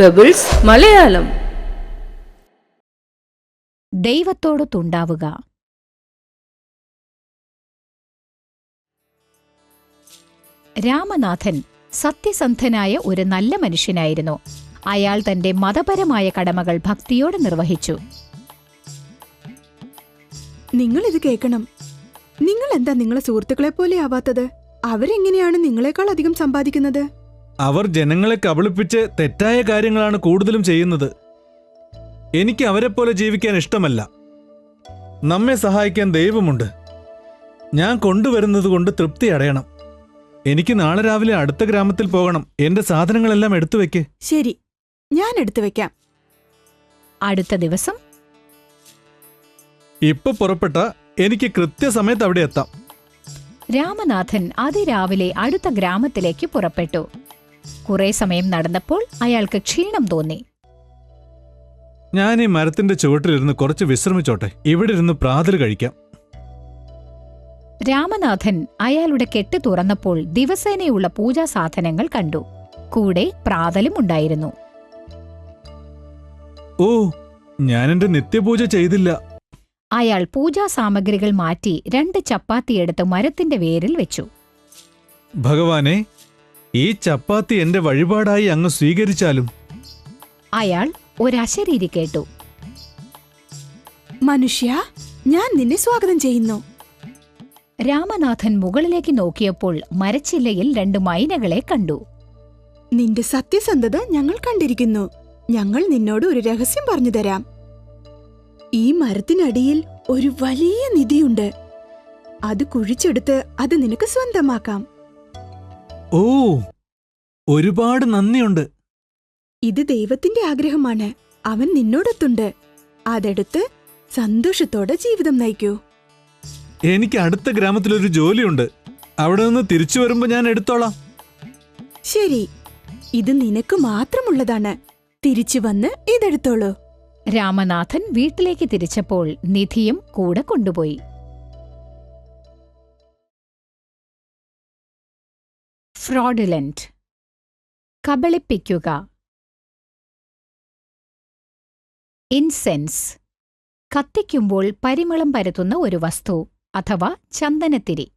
Pebbles Malayalam ദൈവത്തോട് തുണ്ടാവുക. രാമനാഥൻ സത്യസന്ധനായ ഒരു നല്ല മനുഷ്യനായിരുന്നു. അയാൾ തന്റെ മതപരമായ കടമകൾ ഭക്തിയോടെ നിർവഹിച്ചു. നിങ്ങൾ ഇത് കേൾക്കണം. നിങ്ങൾ എന്താ നിങ്ങളെ സുഹൃത്തുക്കളെ പോലെ ആവാത്തത്? അവരെങ്ങനെയാണ് നിങ്ങളെക്കാൾ അധികം സമ്പാദിക്കുന്നത്? അവർ ജനങ്ങളെ കബളിപ്പിച്ച് തെറ്റായ കാര്യങ്ങളാണ് കൂടുതലും ചെയ്യുന്നത്. എനിക്ക് അവരെപ്പോലെ ജീവിക്കാൻ ഇഷ്ടമല്ല. നമ്മെ സഹായിക്കാൻ ദൈവമുണ്ട്. ഞാൻ കൊണ്ടുവരുന്നത് കൊണ്ട് തൃപ്തി അടയണം. എനിക്ക് നാളെ രാവിലെ അടുത്ത ഗ്രാമത്തിൽ പോകണം. എന്റെ സാധനങ്ങളെല്ലാം എടുത്തു വെക്ക്. ശരി. ഞാൻ എടുത്തു വെക്കാം. അടുത്ത ദിവസം? ഇപ്പൊ പുറപ്പെട്ട എനിക്ക് കൃത്യസമയത്ത് അവിടെ എത്താം. രാമനാഥൻ അതിരാവിലെ അടുത്ത ഗ്രാമത്തിലേക്ക് പുറപ്പെട്ടു. കുറെ സമയം നടന്നപ്പോൾ അയാൾക്ക് ക്ഷീണം തോന്നി. ഞാൻ ഈ മരത്തിന്റെ ചുവട്ടിലിരുന്ന് കുറച്ച് വിശ്രമിച്ചോട്ടെ. ഇവിടെ ഇരുന്ന് പ്രാതൽ കഴിക്കാം. രാമനാഥൻ അയാളുടെ കെട്ട് തുറന്നപ്പോൾ ദിവസേനയുള്ള പൂജാ സാധനങ്ങൾ കണ്ടു. കൂടെ പ്രാതലും ഉണ്ടായിരുന്നു. ഓ ഞാൻ എന്റെ നിത്യപൂജ ചെയ്തില്ല. അയാൾ പൂജാ സാമഗ്രികൾ മാറ്റി രണ്ട് ചപ്പാത്തി എടുത്ത് മരത്തിന്റെ വേരിൽ വെച്ചു. ഭഗവാനെ ഈ ചപ്പാത്തി എന്റെ വഴിപാടായി അങ്ങ് സ്വീകരിച്ചാലും? അയാൾ ഒരശരീരി കേട്ടു. മനുഷ്യ ഞാൻ നിന്നെ സ്വാഗതം ചെയ്യുന്നു. രാമനാഥൻ മുകളിലേക്ക് നോക്കിയപ്പോൾ മരച്ചില്ലയിൽ രണ്ട് മൈനകളെ കണ്ടു. നിന്റെ സത്യസന്ധത ഞങ്ങൾ കണ്ടിരിക്കുന്നു. ഞങ്ങൾ നിന്നോട് ഒരു രഹസ്യം പറഞ്ഞു തരാം. ഈ മരത്തിനടിയിൽ ഒരു വലിയ നിധിയുണ്ട്. അത് കുഴിച്ചെടുത്ത് അത് നിനക്ക് സ്വന്തമാക്കാം. ഓ ഒരുപാട് നന്ദിയുണ്ട്. ഇത് ദൈവത്തിന്റെ ആഗ്രഹമാണ്. അവൻ നിന്നോടൊത്തുണ്ട്. അതെടുത്ത് സന്തോഷത്തോടെ ജീവിതം നയിക്കൂ. എനിക്ക് അടുത്ത ഗ്രാമത്തിലൊരു ജോലിയുണ്ട്. അവിടെ നിന്ന് തിരിച്ചു വരുമ്പോ ഞാൻ എടുത്തോളാം. ശരി. ഇത് നിനക്ക് മാത്രമുള്ളതാണ്. തിരിച്ചു വന്ന് ഇതെടുത്തോളൂ. രാമനാഥൻ വീട്ടിലേക്ക് തിരിച്ചപ്പോൾ നിധിയും കൂടെ കൊണ്ടുപോയി. ഫ്രോഡുലന്റ് കബളിപ്പിക്കുക. ഇൻസെൻസ് കത്തിക്കുമ്പോൾ പരിമളം പരത്തുന്ന ഒരു വസ്തു അഥവാ ചന്ദനത്തിരി.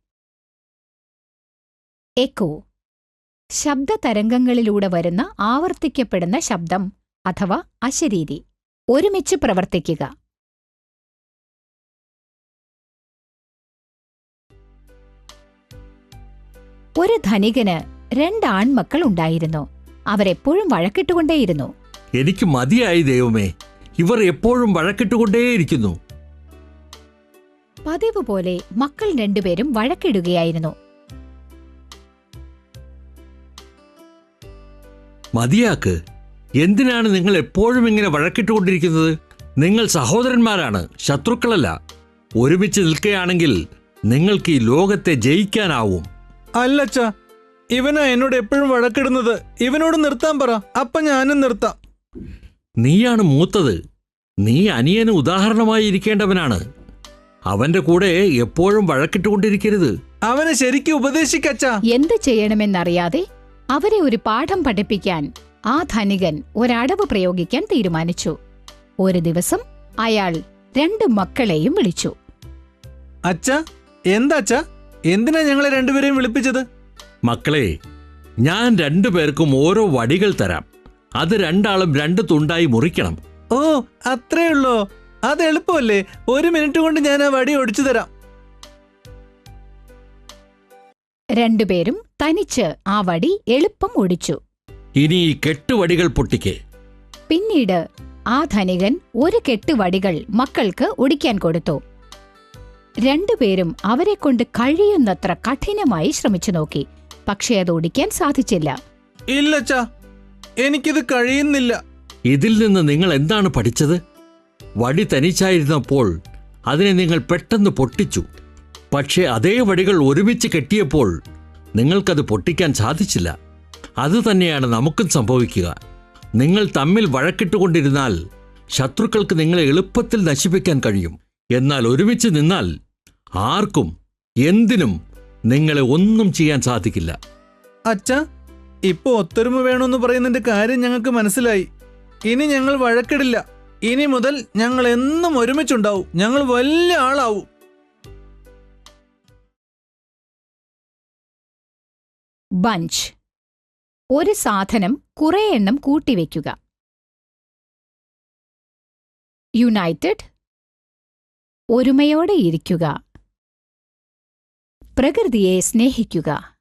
എക്കോ ശബ്ദതരംഗങ്ങളിലൂടെ വരുന്ന ആവർത്തിക്കപ്പെടുന്ന ശബ്ദം അഥവാ അശരീരി. ഒരുമിച്ച് പ്രവർത്തിക്കുക. ഒരു ധനികന് രണ്ട് ആൺമക്കൾ ഉണ്ടായിരുന്നു. അവരെപ്പോഴും വഴക്കിട്ടുകൊണ്ടേയിരുന്നു. എനിക്ക് മതിയായി ദൈവമേ. ഇവർ എപ്പോഴും വഴക്കിട്ടുകൊണ്ടേയിരിക്കുന്നു. പതിവ് പോലെ മക്കൾ രണ്ടുപേരും വഴക്കിടുകയായിരുന്നു. മതിയാക്ക് എന്തിനാണ് നിങ്ങൾ എപ്പോഴും ഇങ്ങനെ വഴക്കിട്ടുകൊണ്ടിരിക്കുന്നത്? നിങ്ങൾ സഹോദരന്മാരാണ് ശത്രുക്കളല്ല. ഒരുമിച്ച് നിൽക്കുകയാണെങ്കിൽ നിങ്ങൾക്ക് ഈ ലോകത്തെ ജയിക്കാനാവും. അല്ലച്ച ഇവനാ എന്നോട് എപ്പോഴും വഴക്കിടുന്നത്. ഇവനോട് നിർത്താൻ പറ. അപ്പൊ ഞാനും നിർത്താം. നീയാണ് മൂത്തത്. നീ അനിയന് ഉദാഹരണമായി ഇരിക്കേണ്ടവനാണ്. അവന്റെ കൂടെ എപ്പോഴും വഴക്കിട്ടുകൊണ്ടിരിക്കരുത്. അവനെ ശരിക്കും ഉപദേശിക്കച്ച. എന്ത് ചെയ്യണമെന്നറിയാതെ അവരെ ഒരു പാഠം പഠിപ്പിക്കാൻ ആ ധനികൻ ഒരടവ് പ്രയോഗിക്കാൻ തീരുമാനിച്ചു. ഒരു ദിവസം അയാൾ രണ്ട് മക്കളെയും വിളിച്ചു. അച്ഛ എന്താ അച്ഛ? എന്തിനാ ഞങ്ങളെ രണ്ടുപേരെയും വിളിപ്പിച്ചത്? മക്കളെ ഞാൻ രണ്ടുപേർക്കും ഓരോ വടികൾ തരാം. അത് രണ്ടാളും രണ്ട് തുണ്ടായി മുറിക്കണം. ഓ അത്രേ ഉള്ളോ? അത് എളുപ്പമല്ലേ? ഒരു മിനിറ്റ് കൊണ്ട് ഞാൻ ആ വടി ഒടിച്ചു തരാം. രണ്ടുപേരും തനിച്ച് ആ വടി എളുപ്പം ഒടിച്ചു. ഇനി ഈ കെട്ടുവടികൾ പൊട്ടിക്കേ. പിന്നീട് ആ ധനികൻ ഒരു കെട്ടുവടികൾ മക്കൾക്ക് ഒടിക്കാൻ കൊടുത്തു. രണ്ടുപേരും അവരെ കൊണ്ട് കഴിയുന്നത്ര കഠിനമായി ശ്രമിച്ചു നോക്കി. പക്ഷേ അത് ഓടിക്കാൻ സാധിച്ചില്ല. ഇല്ലച്ചാ എനിക്കിത് കഴിയുന്നില്ല. ഇതിൽ നിന്ന് നിങ്ങൾ എന്താണ് പഠിച്ചത്? വടി തനിച്ചായിരുന്നപ്പോൾ അതിനെ നിങ്ങൾ പെട്ടെന്ന് പൊട്ടിച്ചു. പക്ഷേ അതേ വടികൾ ഒരുമിച്ച് കെട്ടിയപ്പോൾ നിങ്ങൾക്കത് പൊട്ടിക്കാൻ സാധിച്ചില്ല. അതുതന്നെയാണ് നമുക്കും സംഭവിക്കുക. നിങ്ങൾ തമ്മിൽ വഴക്കിട്ടുകൊണ്ടിരുന്നാൽ ശത്രുക്കൾക്ക് നിങ്ങളെ എളുപ്പത്തിൽ നശിപ്പിക്കാൻ കഴിയും. എന്നാൽ ഒരുമിച്ച് നിന്നാൽ ആർക്കും എന്തിനും നിങ്ങളെ ഒന്നും ചെയ്യാൻ സാധിക്കില്ല. അച്ഛ ഇപ്പൊ ഒത്തൊരുമ വേണമെന്ന് പറയുന്നതിന്റെ കാര്യം ഞങ്ങൾക്ക് മനസ്സിലായി. ഇനി ഞങ്ങൾ വഴക്കിടില്ല. ഇനി മുതൽ ഞങ്ങൾ എന്നും ഒരുമിച്ചുണ്ടാവും. ഞങ്ങൾ വലിയ ആളാവും. ബഞ്ച്. ഒരു സാധനം കുറേ എണ്ണം കൂട്ടിവെക്കുക. യുണൈറ്റഡ്. ഒരുമയോടെ ഇരിക്കുക. പ്രകൃതിയെ സ്നേഹിക്കുക.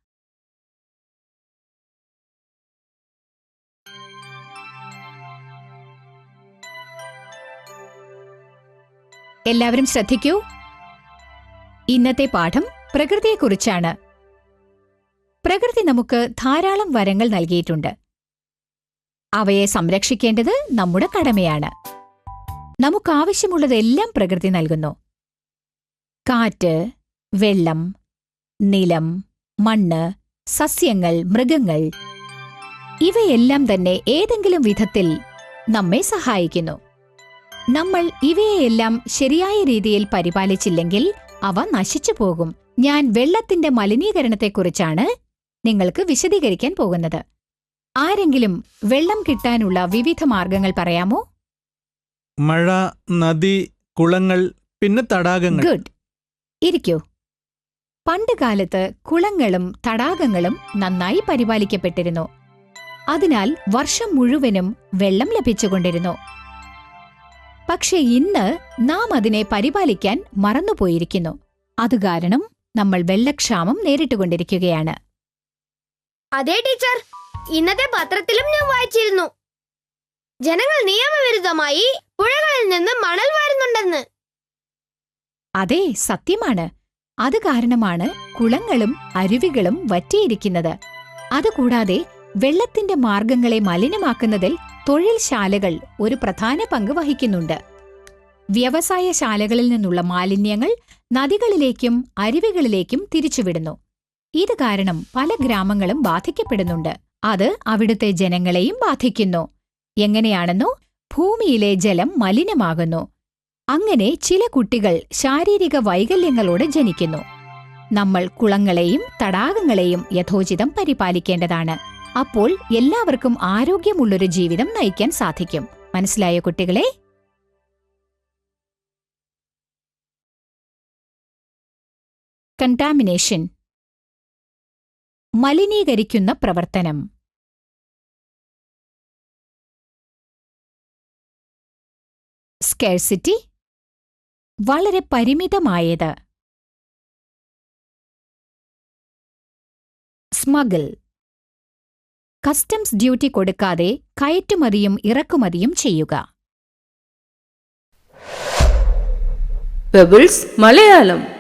എല്ലാവരും ശ്രദ്ധിക്കൂ. ഇന്നത്തെ പാഠം പ്രകൃതിയെക്കുറിച്ചാണ്. പ്രകൃതി നമുക്ക് ധാരാളം വരങ്ങൾ നൽകിയിട്ടുണ്ട്. അവയെ സംരക്ഷിക്കേണ്ടത് നമ്മുടെ കടമയാണ്. നമുക്കാവശ്യമുള്ളതെല്ലാം പ്രകൃതി നൽകുന്നു. കാറ്റ് വെള്ളം നിലം മണ്ണ് സസ്യങ്ങൾ മൃഗങ്ങൾ ഇവയെല്ലാം തന്നെ ഏതെങ്കിലും വിധത്തിൽ നമ്മെ സഹായിക്കുന്നു. നമ്മൾ ഇവയെല്ലാം ശരിയായ രീതിയിൽ പരിപാലിച്ചില്ലെങ്കിൽ അവ നശിച്ചു പോകും. ഞാൻ വെള്ളത്തിന്റെ മലിനീകരണത്തെക്കുറിച്ചാണ് നിങ്ങൾക്ക് വിശദീകരിക്കാൻ പോകുന്നത്. ആരെങ്കിലും വെള്ളം കിട്ടാനുള്ള വിവിധ മാർഗങ്ങൾ പറയാമോ? മഴ നദി കുളങ്ങൾ പിന്നെ തടാകങ്ങൾ. ഗുഡ്. ഇരിക്കൂ. പണ്ട് കാലത്ത് കുളങ്ങളും തടാകങ്ങളും നന്നായി പരിപാലിക്കപ്പെട്ടിരുന്നു. അതിനാൽ വർഷം മുഴുവനും വെള്ളം ലഭിച്ചുകൊണ്ടിരുന്നു. പക്ഷെ ഇന്ന് നാം അതിനെ പരിപാലിക്കാൻ മറന്നുപോയിരിക്കുന്നു. അതുകാരണം നമ്മൾ വെള്ളക്ഷാമം നേരിട്ടുകൊണ്ടിരിക്കുകയാണ്. അതെ ടീച്ചർ. ഇന്നത്തെ പത്രത്തിലും ഞാൻ വായിച്ചിരുന്നു. ജനങ്ങൾ നിയമവിരുദ്ധമായി പുഴകളിൽ നിന്ന് മണൽ വാരുന്നുണ്ടെന്ന്. അതെ സത്യമാണ്. അത് കാരണമാണ് കുളങ്ങളും അരുവികളും വറ്റിയിരിക്കുന്നത്. അതുകൂടാതെ വെള്ളത്തിന്റെ മാർഗങ്ങളെ മലിനമാക്കുന്നതിൽ തൊഴിൽശാലകൾ ഒരു പ്രധാന പങ്ക് വഹിക്കുന്നുണ്ട്. വ്യവസായശാലകളിൽ നിന്നുള്ള മാലിന്യങ്ങൾ നദികളിലേക്കും അരുവികളിലേക്കും തിരിച്ചുവിടുന്നു. ഇത് കാരണം പല ഗ്രാമങ്ങളും ബാധിക്കപ്പെടുന്നുണ്ട്. അത് അവിടുത്തെ ജനങ്ങളെയും ബാധിക്കുന്നു. എങ്ങനെയാണെന്നോ ഭൂമിയിലെ ജലം മലിനമാകുന്നു. അങ്ങനെ ചില കുട്ടികൾ ശാരീരിക വൈകല്യങ്ങളോടെ ജനിക്കുന്നു. നമ്മൾ കുളങ്ങളെയും തടാകങ്ങളെയും യഥോചിതം പരിപാലിക്കേണ്ടതാണ്. അപ്പോൾ എല്ലാവർക്കും ആരോഗ്യമുള്ളൊരു ജീവിതം നയിക്കാൻ സാധിക്കും. മനസ്സിലായോ കുട്ടികളെ? കണ്ടാമിനേഷൻ മലിനീകരിക്കുന്ന പ്രവർത്തനം. സ്കേഴ്സിറ്റി. വളരെ പരിമിതമായത്. സ്മഗിൾ കസ്റ്റംസ് ഡ്യൂട്ടി കൊടുക്കാതെ കയറ്റുമതിയും ഇറക്കുമതിയും ചെയ്യുക. പെബിൾസ് മലയാളം.